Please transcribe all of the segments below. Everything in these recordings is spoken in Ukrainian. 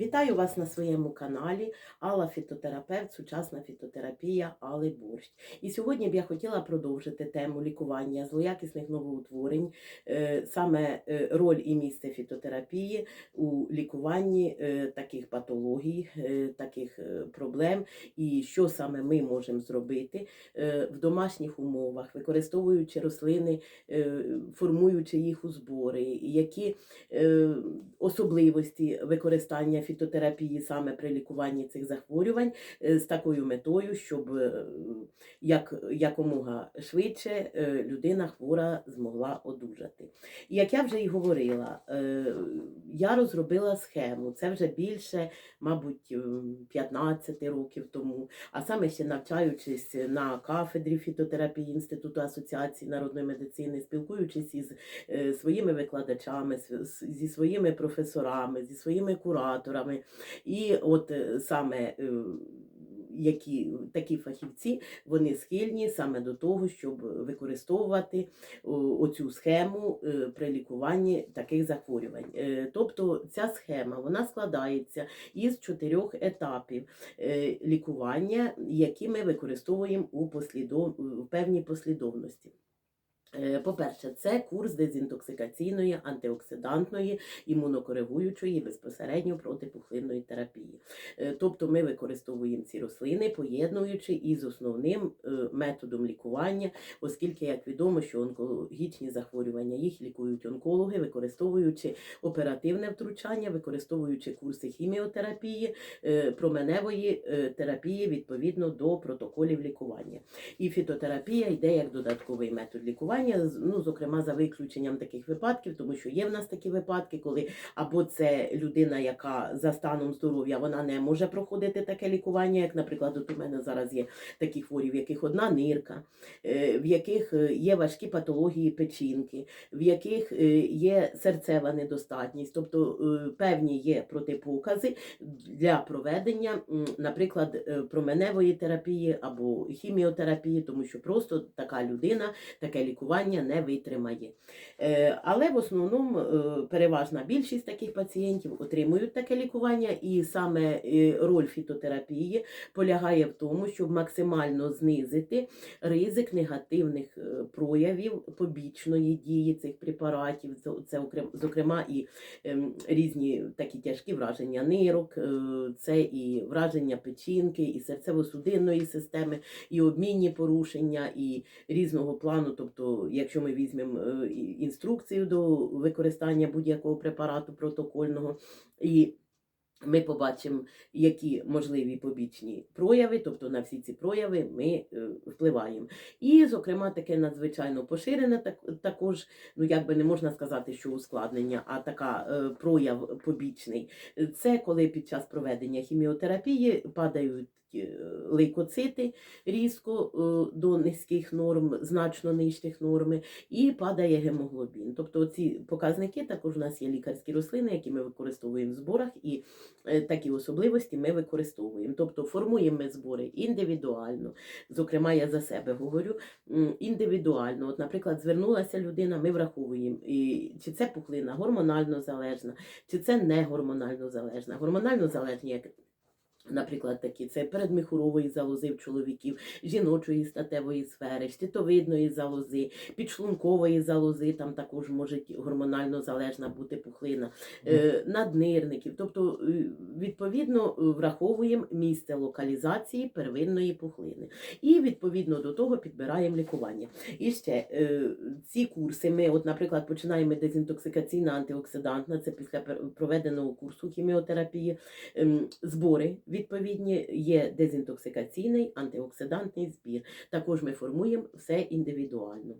Вітаю вас на своєму каналі Алла Фітотерапевт, сучасна фітотерапія Алли Борщ. І сьогодні б я хотіла продовжити тему лікування злоякісних новоутворень, е, саме е, роль і місце фітотерапії у лікуванні е, таких патологій, таких проблем, і що саме ми можемо зробити в домашніх умовах, використовуючи рослини, формуючи їх у збори, які особливості використання фітотерапії саме при лікуванні цих захворювань е, з такою метою, щоб е, як, якомога швидше е, людина хвора змогла одужати. І як я вже і говорила, я розробила схему. Це вже більше, мабуть, е, 15 років тому, а саме ще навчаючись на кафедрі фітотерапії Інституту асоціації народної медицини, спілкуючись із своїми викладачами, зі своїми професорами, зі своїми кураторами. І от е, саме е, які такі фахівці вони схильні саме до того, щоб використовувати оцю схему е, при лікуванні таких захворювань. Тобто ця схема вона складається із чотирьох етапів лікування, які ми використовуємо у послідов... певній послідовності. Е, По-перше, це курс дезінтоксикаційної, антиоксидантної, імунокоригуючої безпосередньо протипухлинної терапії. Е, Тобто ми використовуємо ці рослини, поєднуючи із основним е, методом лікування, оскільки, як відомо, що онкологічні захворювання їх лікують онкологи, використовуючи оперативне втручання, використовуючи курси хіміотерапії, променевої терапії відповідно до протоколів лікування. І фітотерапія йде як додатковий метод лікування, з- ну, зокрема, за виключенням таких випадків, тому що є в нас такі випадки, коли або це людина, яка за станом здоров'я вона не може проходити таке лікування, як, наприклад, от у мене зараз є такі хворі, в яких одна нирка, е, в яких е, є важкі патології печінки, в яких е, є серцева недостатність, тобто певні є протипокази для проведення, наприклад, променевої терапії або хіміотерапії, тому що просто така людина таке лікування не витримає. Е, Але в основному е, переважна більшість таких пацієнтів отримують таке лікування, і саме е, роль фітотерапії полягає в тому, щоб максимально знизити ризик негативних проявів побічної дії цих препаратів. Це- зокрема і ем, різні такі тяжкі враження нирок, це і враження печінки, і серцево-судинної системи, і обмінні порушення, і різного плану. Тобто, якщо ми візьмемо е, інструкцію до використання будь-якого препарату протокольного, і ми побачимо, які можливі побічні прояви, тобто на всі ці прояви ми е, впливаємо. І, зокрема, таке надзвичайно поширене так, також, ну як би не можна сказати, що ускладнення, а така е, прояв побічний. Це коли під час проведення хіміотерапії падають лейкоцити різко е, до низьких норм, значно нижчих норми, і падає гемоглобін. Тобто ці показники також у нас є лікарські рослини, які ми використовуємо в зборах, і е, такі особливості ми використовуємо. Тобто формуємо ми збори індивідуально. Зокрема, я за себе говорю індивідуально. От, наприклад, звернулася людина, ми враховуємо, і чи це пухлина гормонально залежна, чи це не гормонально залежна. Гормонально залежні, як Наприклад, такі це передміхурової залози в чоловіків, жіночої статевої сфери, щитовидної залози, підшлункової залози, там також може гормонально залежна бути пухлина, е, наднирників. Тобто, е, відповідно, е, враховуємо місце локалізації первинної пухлини. І відповідно до того підбираємо лікування. І ще ці курси ми, от, наприклад, починаємо дезінтоксикаційна антиоксидантна, це після проведеного курсу хіміотерапії ем, збори відповідні, є дезінтоксикаційний антиоксидантний збір. Також ми формуємо все індивідуально.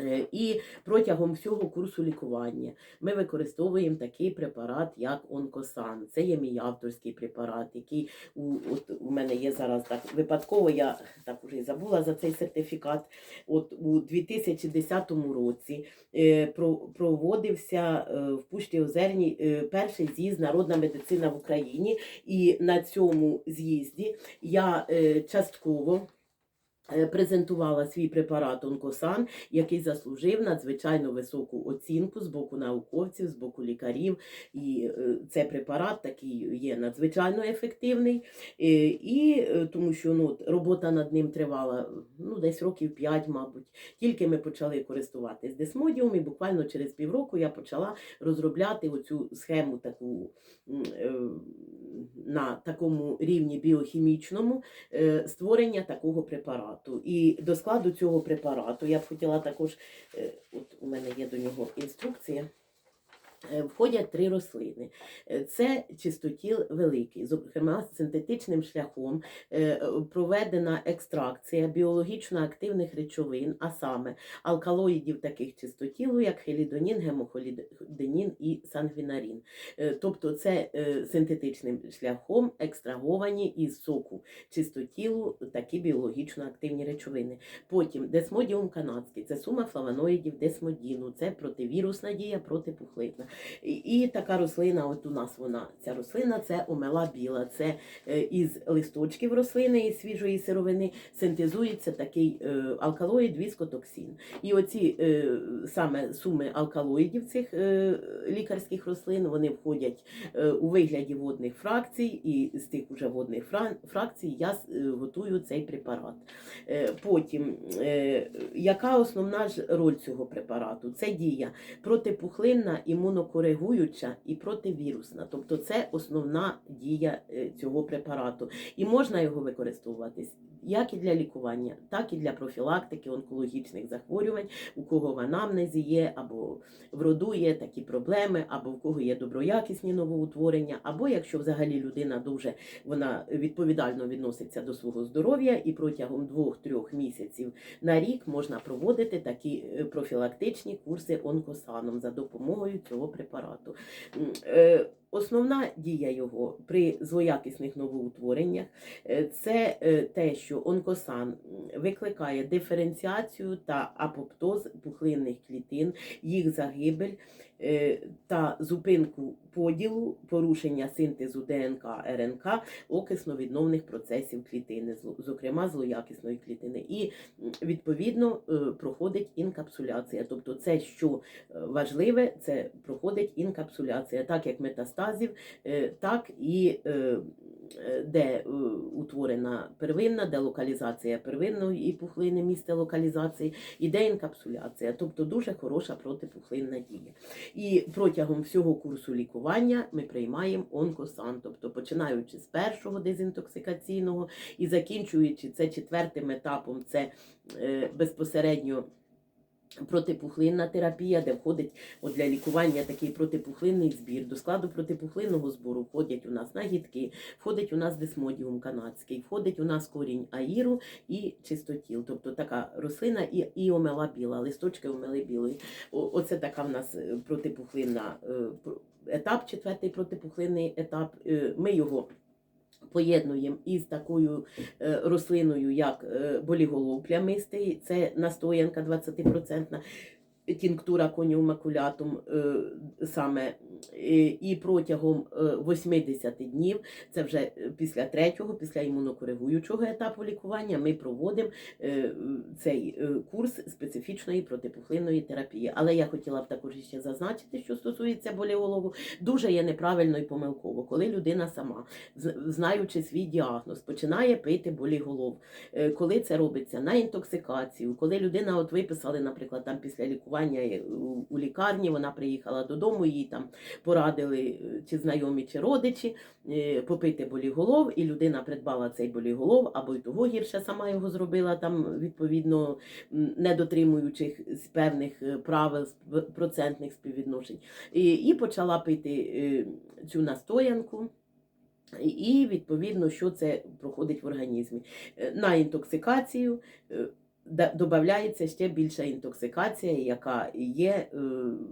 Е, І протягом всього курсу лікування ми використовуємо такий препарат, як Онкосан. Це є мій авторський препарат, який у, от у мене є зараз так випадково. Я так уже забула за цей сертифікат. От у 2010 році е, про- проводився е, в Пушті Озерні е, перший з'їзд Народна медицина в Україні. І на цьому з'їзді я частково презентувала свій препарат Онкосан, який заслужив надзвичайно високу оцінку з боку науковців, з боку лікарів. І е, це препарат такий є надзвичайно ефективний. Е, І е, тому що ну, робота над ним тривала ну, десь років 5, мабуть. Тільки ми почали користуватись десмодіум, і буквально через півроку я почала розробляти оцю схему таку е, на такому рівні біохімічному е, створення такого препарату. І до складу цього препарату я б хотіла також, е, от у мене є до нього інструкція. Е, Входять три рослини. Е, Це чистотіл великий, зокрема синтетичним шляхом е, проведена екстракція біологічно активних речовин, а саме алкалоїдів таких чистотілу, як хелідонін, гемохолідинін і сангвінарін. Тобто це синтетичним шляхом екстраговані із соку чистотілу такі біологічно активні речовини. Потім десмодіум канадський, це сума флавоноїдів десмодіну, це противірусна дія, протипухлинна. І, така рослина, от у нас вона, ця рослина, це омела біла, це е, із листочків рослини, із свіжої сировини синтезується такий е, алкалоїд віскотоксин. І оці е, саме суми алкалоїдів цих лікарських рослин, вони входять у вигляді водних фракцій, і з тих уже водних фра- фракцій я готую цей препарат. Потім, яка основна ж роль цього препарату? Це дія протипухлинна, імунокоригуюча і противірусна. Тобто це основна дія е, цього препарату. І можна його використовувати як і для лікування, так і для профілактики онкологічних захворювань, у кого в анамнезі є, або в роду є такі проблеми, або в кого є доброякісні новоутворення, або якщо взагалі людина дуже вона відповідально відноситься до свого здоров'я, і протягом двох-трьох місяців на рік можна проводити такі е, профілактичні курси онкосаном за допомогою цього препарату. Е, Основна дія його при злоякісних новоутвореннях е, це те, що онкосан викликає диференціацію та апоптоз пухлинних клітин, їх загибель е, та зупинку поділу, порушення синтезу ДНК, РНК, окисно-відновних процесів клітини, зокрема злоякісної клітини. І відповідно е, проходить інкапсуляція. Тобто, це що е, важливе, це проходить інкапсуляція, так як метастазів, так і де е, утворена первинна, де локалізація первинної пухлини, місце локалізації, і де інкапсуляція, тобто дуже хороша протипухлинна дія. І протягом всього курсу лікування ми приймаємо онкосан, тобто починаючи з першого дезінтоксикаційного і закінчуючи це четвертим етапом, це е, безпосередньо. Протипухлинна терапія, де входить от для лікування такий протипухлинний збір. До складу протипухлинного збору входять у нас нагідки, входить у нас десмодіум канадський, входить у нас корінь аїру і чистотіл. Тобто така рослина і, і омела біла, листочки омели білої. Оце така в нас е, протипухлинна е, етап, четвертий протипухлинний етап. Е, Ми його поєднуємо із такою е, рослиною, як е, боліголов плямистий, це настоянка 20%. Тінктура коню макулятум е, саме е, і протягом е, 80 днів, це вже е, після третього, після імунокоригуючого етапу лікування, ми проводимо е, цей е, курс специфічної протипухлинної терапії. Але я хотіла б також ще зазначити, що стосується боліголову, дуже є неправильно і помилково, коли людина сама, знаючи свій діагноз, починає пити боліголов. Е, Коли це робиться на інтоксикацію, коли людина от виписали, наприклад, там після лікування е, у- лікарні, вона приїхала додому, їй там порадили е, чи знайомі, чи родичі е, попити боліголов, і людина придбала цей боліголов, або й того гірше сама його зробила там відповідно не дотримуючих певних правил процентних співвідношень, і, і почала пити цю настоянку. І відповідно, що це проходить в організмі. На інтоксикацію, додається ще більша інтоксикація, яка є е,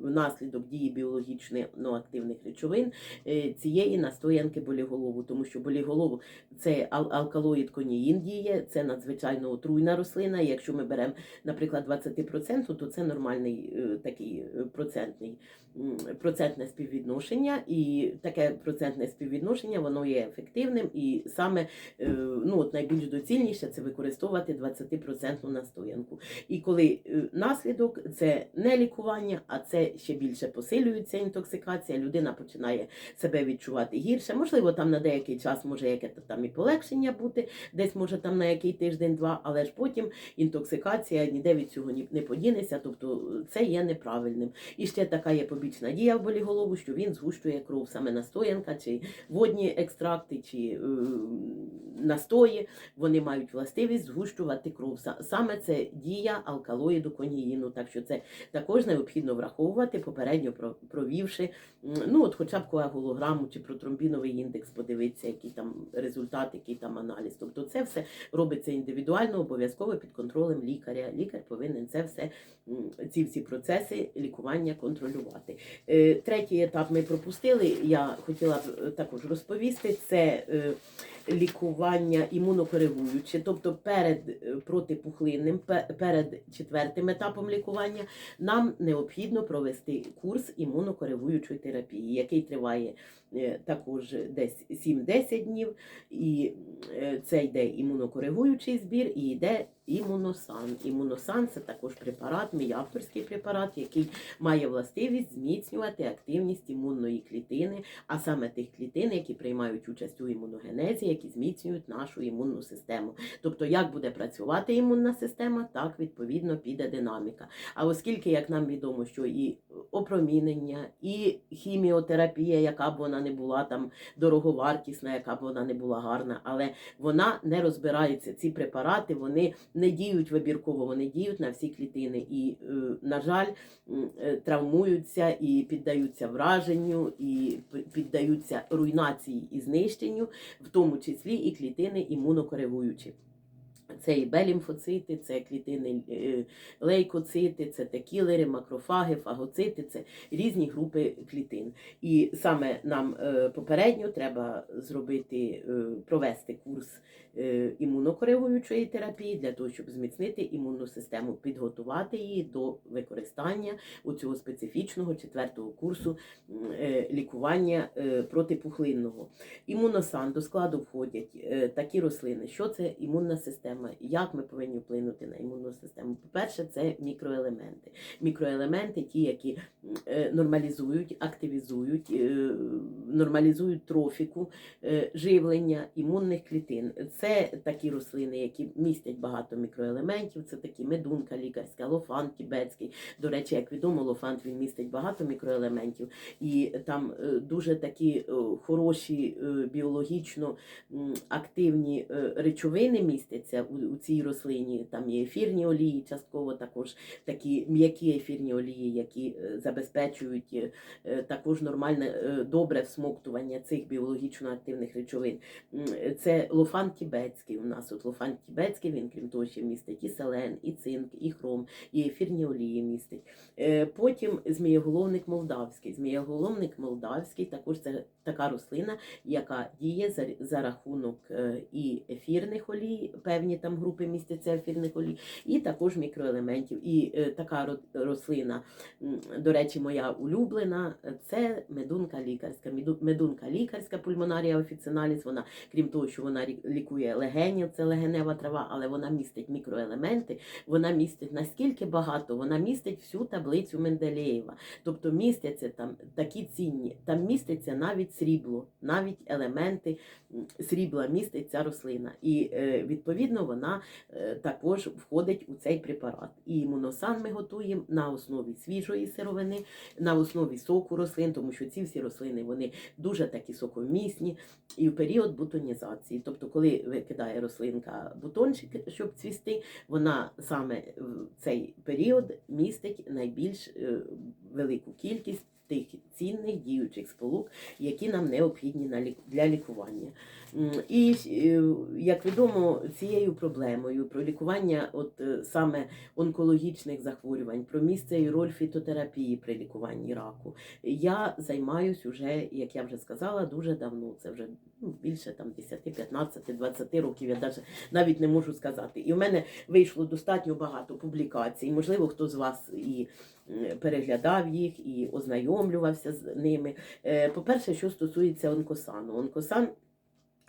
внаслідок дії біологічно активних речовин е, цієї настоянки боліголову, тому що боліголову це ал- алкалоїд коніїн діє, це надзвичайно отруйна рослина. Якщо ми беремо, наприклад, 20%, то це нормальний е, такий процентний процентне співвідношення, і таке процентне співвідношення воно є ефективним. І саме ну, от найбільш доцільніше це використовувати 20% настоянку. І коли е, наслідок це не лікування, а це ще більше посилюється інтоксикація, людина починає себе відчувати гірше. Можливо, там на деякий час може яке там і полегшення бути, десь може там на який тиждень-два, але ж потім інтоксикація ніде від цього не подінеться, тобто е, це є неправильним. І ще така є побічна дія в боліголову, що він згущує кров, саме настоянка, чи водні екстракти, чи е, настої, вони мають властивість згущувати кров. Са- Саме це дія алкалоїду коніїну. Так що це також необхідно враховувати, попередньо провівши, ну от хоча б коагулограму чи протромбіновий індекс, подивитися, який там результат, який там аналіз. Тобто це все робиться індивідуально, обов'язково під контролем лікаря. Лікар повинен це все, ці всі процеси лікування контролювати. Е, Третій етап ми пропустили. Я хотіла б е, також розповісти. Це е, лікування імунокоригуюче, тобто перед е, протипухлинним, пе- перед четвертим етапом лікування нам необхідно провести курс імунокоригуючої терапії, який триває також десь 7-10 днів. І е, це йде імунокоригуючий збір і йде імуносан. Імуносан це також препарат, мій авторський препарат, який має властивість зміцнювати активність імунної клітини, а саме тих клітин, які приймають участь у імуногенезі, які зміцнюють нашу імунну систему. Тобто, як буде працювати імунна система, так відповідно піде динаміка. А оскільки, як нам відомо, що і опромінення, і хіміотерапія, яка б вона не була там дороговартісна, яка б вона не була гарна, але вона не розбирається. Ці препарати вони не діють вибірково, вони діють на всі клітини. І, е, на жаль, е, травмуються і піддаються враженню, і піддаються руйнації і знищенню, в тому числі і клітини імунокоригуючі. Це і Б-лімфоцити, це клітини е, лейкоцити, це текілери, макрофаги, фагоцити, це різні групи клітин. І саме нам е, попередньо треба зробити, е, провести курс імунокоригуючої терапії для того, щоб зміцнити імунну систему, підготувати її до використання у цього специфічного четвертого курсу лікування протипухлинного. Імуносан до складу входять такі рослини. Що це імунна система? Як ми повинні вплинути на імунну систему? По-перше, це мікроелементи. Мікроелементи, ті, які е, нормалізують, активізують, е, нормалізують трофіку, е, живлення імунних клітин. Це такі рослини, які містять багато мікроелементів. Це такі медунка лікарська, лофант тібетський. До речі, як відомо, лофант він містить багато мікроелементів, і там дуже такі хороші біологічно активні речовини містяться у, цій рослині. Там є ефірні олії, частково також такі м'які ефірні олії, які е, забезпечують е, е, також нормальне добре всмоктування цих біологічно активних речовин. Це лофан тібетський. У нас от лофан тібетський, він крім того, ще містить і селен, і цинк, і хром, і ефірні олії містить. Потім змієголовник молдавський. Змієголовник молдавський також це така рослина, яка діє за, за рахунок і ефірних олій, певні там групи містяться ефірних олій, і також мікроелементів. І е, така рослина, до речі, моя улюблена, це медунка лікарська. Медунка лікарська пульмонарія офіціналіс. Вона, крім того, що вона лікує легенів, це легенева трава, але вона містить мікроелементи, вона містить наскільки багато, вона містить всю таблицю Менделєєва. Тобто містяться там такі цінні, там міститься навіть срібло, навіть елементи срібла містить ця рослина. І е, відповідно вона е, також входить у цей препарат. І імуносан ми готуємо на основі свіжої сировини, на основі соку рослин, тому що ці всі рослини вони дуже такі соковмісні і в період бутонізації. Тобто, коли викидає рослинка бутончик, щоб цвісти, вона саме в цей період містить найбільш е, велику кількість тих цінних діючих сполук, які нам необхідні для лікування. І е, як відомо, цією проблемою про лікування, от е, саме онкологічних захворювань, про місце і роль фітотерапії при лікуванні раку, я займаюсь уже, як я вже сказала, дуже давно. Це вже ну, більше там 10, 15, 20 років. Я навіть, навіть не можу сказати. І в мене вийшло достатньо багато публікацій. Можливо, хто з вас і переглядав їх, і ознайомлювався з ними. Е, По-перше, що стосується онкосану. Онкосан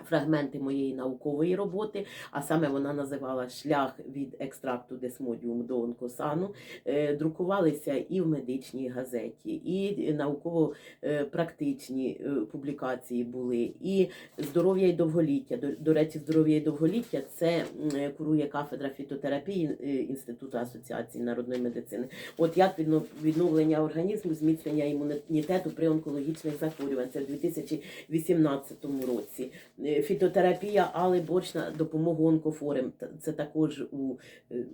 фрагменти моєї наукової роботи, а саме вона називала Шлях від екстракту десмодіум до онкосану, е, друкувалися і в медичній газеті, і науково-практичні е, публікації були, і здоров'я і довголіття. До, речі, здоров'я і довголіття це е, курує кафедра фітотерапії Інституту асоціації народної медицини. От як відно- відновлення організму, зміцнення імунітету при онкологічних захворюваннях. Це в 2018 році. Е, Фітотерапія але Борщ на допомогу онкофорем. Це також у е,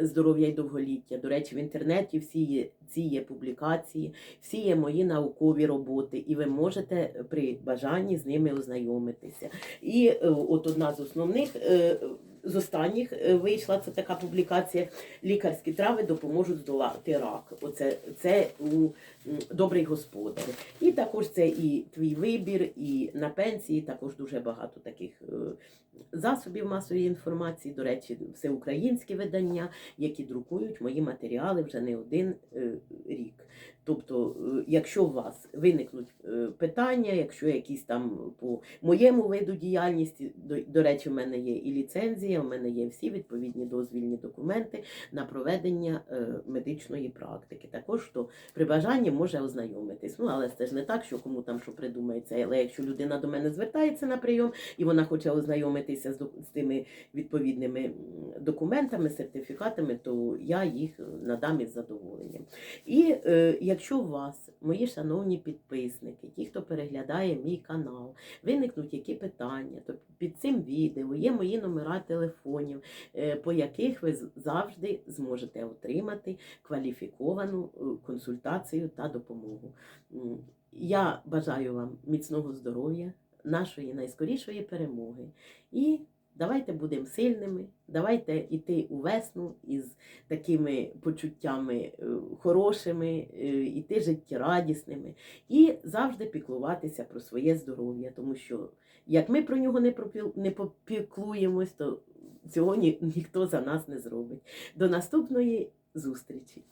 здоров'я і довголіття. До речі, в інтернеті всі є, ці є публікації, всі є мої наукові роботи, і ви можете при бажанні з ними ознайомитися. І е, от одна з основних. З останніх е, вийшла це така публікація. Лікарські трави допоможуть здолати рак. Оце це у добрий господар. І також це і твій вибір, і на пенсії також дуже багато таких е, засобів масової інформації. До речі, всеукраїнські видання, які друкують мої матеріали вже не один е, рік. Тобто, е, якщо у вас виникнуть е, питання, якщо якісь там по моєму виду діяльності, до, до речі, в мене є і ліцензія, у мене є всі відповідні дозвільні документи на проведення медичної практики. Також то при бажанні може ознайомитись. Ну, але це ж не так, що кому там що придумається. Але якщо людина до мене звертається на прийом і вона хоче ознайомитися з, док- з тими відповідними документами, сертифікатами, то я їх надам із задоволенням. І е, якщо у вас, мої шановні підписники, ті, хто переглядає мій канал, виникнуть які питання, то під цим відео є мої номера телефонів, е, по яких ви завжди зможете отримати кваліфіковану е, консультацію та допомогу. Я бажаю вам міцного здоров'я, нашої найскорішої перемоги. І давайте будемо сильними, давайте йти у весну із такими почуттями е, хорошими, е, іти життєрадісними і завжди піклуватися про своє здоров'я, тому що як ми про нього не попіклуємось, то цього ні, ніхто за нас не зробить. До наступної зустрічі!